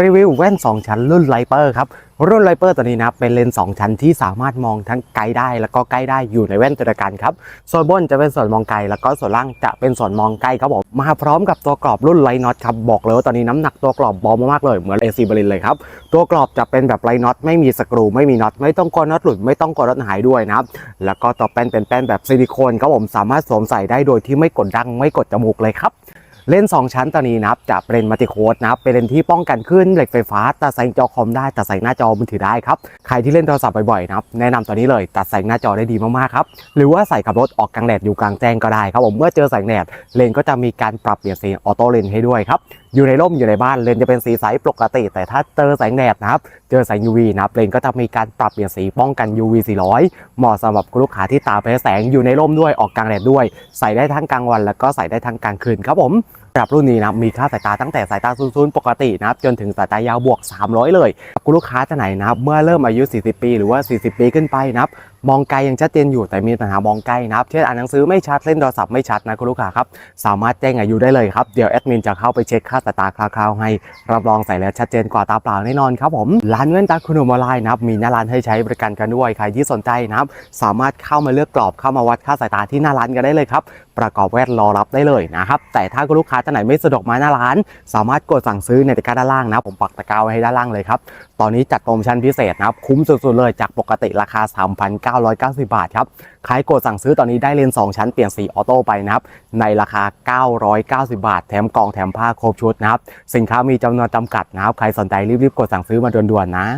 รีวิวแว่น 2 ชั้นรุ่นไลเปอร์ครับ รุ่นไลเปอร์ตัวนี้นะครับเป็นเลนส์2ชั้นที่สามารถมองทั้งไกลได้แล้วก็ใกล้ได้อยู่ในแว่นตัวเดียวกันครับส่วนบนจะเป็นส่วนมองไกลแล้วก็ส่วนล่างจะเป็นส่วนมองใกล้ครับผมมาพร้อมกับตัวกรอบรุ่นไลน็อตครับบอกเลยว่าตอนนี้น้ำหนักตัวกรอบเบามากๆเลยเหมือน AC บรินเลยครับตัวกรอบจะเป็นแบบไลน็อตไม่มีสกรูไม่มีน็อตไม่ต้องกลัวน็อตหลุดไม่ต้องกลัวน็อตหายด้วยนะครับแล้วก็ตัวแป้นเป็นแป้นแบบซิลิโคนครับผมสามารถสวมใส่ได้โดยที่ไม่กดดังไม่กดจมูกเลยครับ เลนส์2ชั้นตัวนี้นะครับจะเป็นมัลติโคดนะครับเป็นเลนส์ที่ป้องกันขึ้นเหล็กไฟฟ้า ตัดแสงจอคอมได้ตัดแสงหน้าจอมือถือได้ครับใครที่เล่นโทรศัพท์บ่อยๆนะครับแนะนำตัวนี้เลยตัดแสงหน้าจอได้ดีมากๆครับหรือว่าใส่ขับรถออกกลางแดดอยู่กลางแจ้งก็ได้ครับผมเมื่อเจอแสงแดดเลนส์ก็จะมีการปรับเปลี่ยนสีออโต้เลนส์ให้ด้วยครับ อยู่ในร่มอยู่ในบ้านเลนจะเป็นสีใสปกติ แต่ถ้าเจอแสงแดดนะครับ เจอแสง UV นะครับเลนก็จะมีการปรับเปลี่ยนสีป้องกัน UV 400 เหมาะสำหรับลูกค้าที่ตาแพ้แสงอยู่ในร่มด้วยออกกลางแดดด้วย ใส่ได้ทั้งกลางวันแล้วก็ใส่ได้ทั้งกลางคืนครับผม สำหรับรุ่นนี้นะมีค่าสายตาตั้งแต่สายตาซูนๆปกตินะครับจนถึงสายตายาวบวก 300 เลยคุณลูกค้าจะไหนนะครับเมื่อเริ่มอายุ 40 ปี หรือว่า 40 ปีขึ้นไปนะครับมองไกลยังชัดเจนอยู่แต่มีปัญหามองใกลนะครับเช่นอ่านหนังสือไม่ชัดเล่นโทรศัพท์ไม่ชัดนะคุณลูกค้าครับสามารถแจ้งอายุได้เลยครับเดี๋ยวแอดมินจะเข้าไปเช็คค่าสายตาคร่าวๆให้รับรองใส่แล้วชัดเจนกว่าตาเปล่าแน่นอนครับผมร้านเว้นตาคุณออนไลน์นะครับมีหน้าร้านให้ใช้บริการกันด้วยใครที่สนใจนะครับสามารถเข้ามาเลือกกรอบเข้ามาวัดค่าสายตาที่หน้าร้านกันได้เลยครับ ประกอบแว่นรอรับได้เลยนะครับ แต่ถ้าคุณลูกค้าท่านไหนไม่สะดวกมาหน้าร้าน สามารถกดสั่งซื้อในตะกร้าด้านล่างนะ ผมปักตะกร้าไว้ให้ด้านล่างเลยครับ ตอนนี้จัดโปรโมชั่นพิเศษนะครับ คุ้มสุดๆเลยจากปกติราคา 3,990 บาทครับใครกดสั่งซื้อตอนนี้ได้เลนส์2ชั้นเปลี่ยนสีออโต้ไปนะครับ ในราคา 990 บาท แถมกล่องแถมผ้าครบชุดนะครับ สินค้ามีจำนวนจำกัดนะครับ ใครสนใจรีบๆกดสั่งซื้อมาด่วนๆนะ